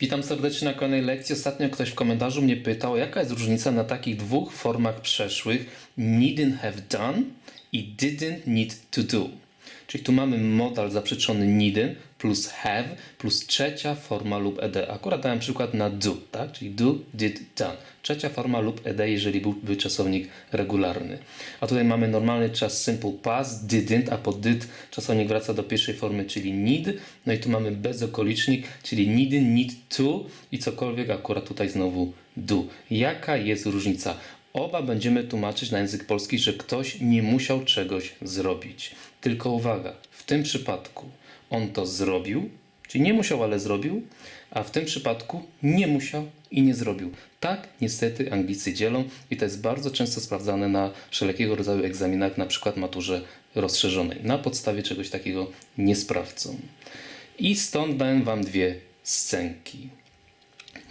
Witam serdecznie na kolejnej lekcji. Ostatnio ktoś w komentarzu mnie pytał, jaka jest różnica na takich dwóch formach przeszłych needn't have done i didn't need to do. Czyli tu mamy modal zaprzeczony needn't plus have plus trzecia forma lub ed. Akurat dałem przykład na do, tak? czyli do, did, done. Trzecia forma lub ed, jeżeli byłby czasownik regularny. A tutaj mamy normalny czas simple past, didn't, a po did czasownik wraca do pierwszej formy, czyli need. No i tu mamy bezokolicznik, czyli needn't, need to i cokolwiek akurat tutaj znowu do. Jaka jest różnica? Oba będziemy tłumaczyć na język polski, że ktoś nie musiał czegoś zrobić. Tylko uwaga, w tym przypadku on to zrobił, czyli nie musiał, ale zrobił, a w tym przypadku nie musiał i nie zrobił. Tak niestety Anglicy dzielą i to jest bardzo często sprawdzane na wszelkiego rodzaju egzaminach, na przykład maturze rozszerzonej. Na podstawie czegoś takiego nie sprawdzą. I stąd dałem Wam dwie scenki.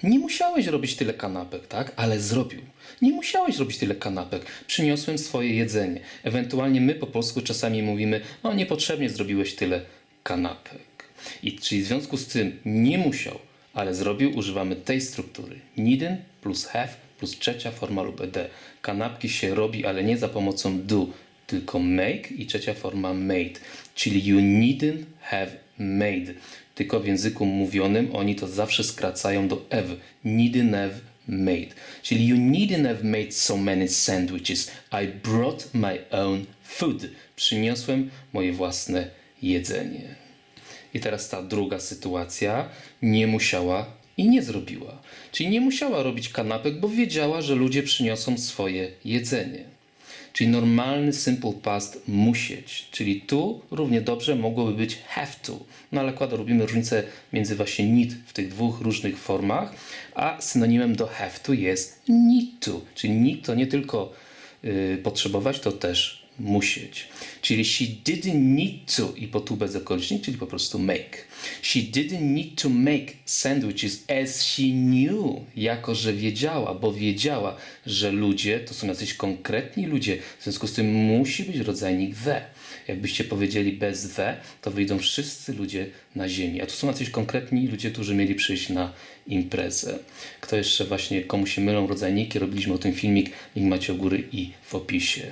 Nie musiałeś robić tyle kanapek, tak? Ale zrobił. Nie musiałeś robić tyle kanapek. Przyniosłem swoje jedzenie. Ewentualnie my po polsku czasami mówimy, no niepotrzebnie zrobiłeś tyle kanapek. I czyli w związku z tym nie musiał, ale zrobił, używamy tej struktury. Needn't plus have plus trzecia forma lub ed. Kanapki się robi, ale nie za pomocą do, tylko make i trzecia forma made. Czyli you needn't have made. Tylko w języku mówionym oni to zawsze skracają do ev. Needn't have made. Czyli you needn't have made so many sandwiches. I brought my own food. Przyniosłem moje własne jedzenie. I teraz ta druga sytuacja nie musiała i nie zrobiła. Czyli nie musiała robić kanapek, bo wiedziała, że ludzie przyniosą swoje jedzenie. Czyli normalny simple past musieć. Czyli tu równie dobrze mogłoby być have to. No ale akurat robimy różnicę między właśnie need w tych dwóch różnych formach, a synonimem do have to jest need to. Czyli need to nie tylko y, potrzebować, to też musieć. Czyli she didn't need to i po tu bezokolicznik, czyli po prostu make. She didn't need to make sandwiches as she knew, jako że wiedziała, bo wiedziała, że ludzie to są jacyś konkretni ludzie, w związku z tym musi być rodzajnik the. Jakbyście powiedzieli bez the, to wyjdą wszyscy ludzie na ziemi. A tu są jacyś konkretni ludzie, którzy mieli przyjść na imprezę. Kto jeszcze właśnie, komu się mylą rodzajniki, robiliśmy o tym filmik, link macie u góry i w opisie.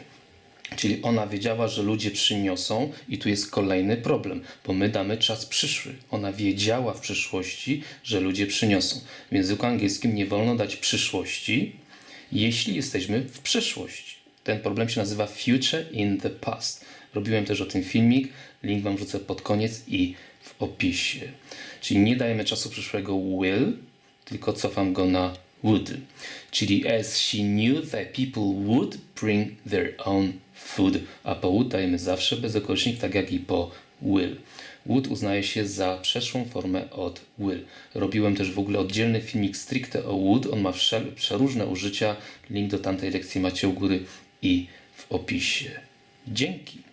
Czyli ona wiedziała, że ludzie przyniosą, i tu jest kolejny problem, bo my damy czas przyszły. Ona wiedziała w przyszłości, że ludzie przyniosą. W języku angielskim nie wolno dać przyszłości, jeśli jesteśmy w przyszłości. Ten problem się nazywa future in the past. Robiłem też o tym filmik, link Wam wrzucę pod koniec i w opisie. Czyli nie dajemy czasu przyszłego will, tylko cofam go na would. Czyli as she knew that people would bring their own food. A po would dajemy zawsze bezokolicznik, tak jak i po will. Would uznaje się za przeszłą formę od will. Robiłem też w ogóle oddzielny filmik stricte o would. On ma przeróżne użycia. Link do tamtej lekcji macie u góry i w opisie. Dzięki.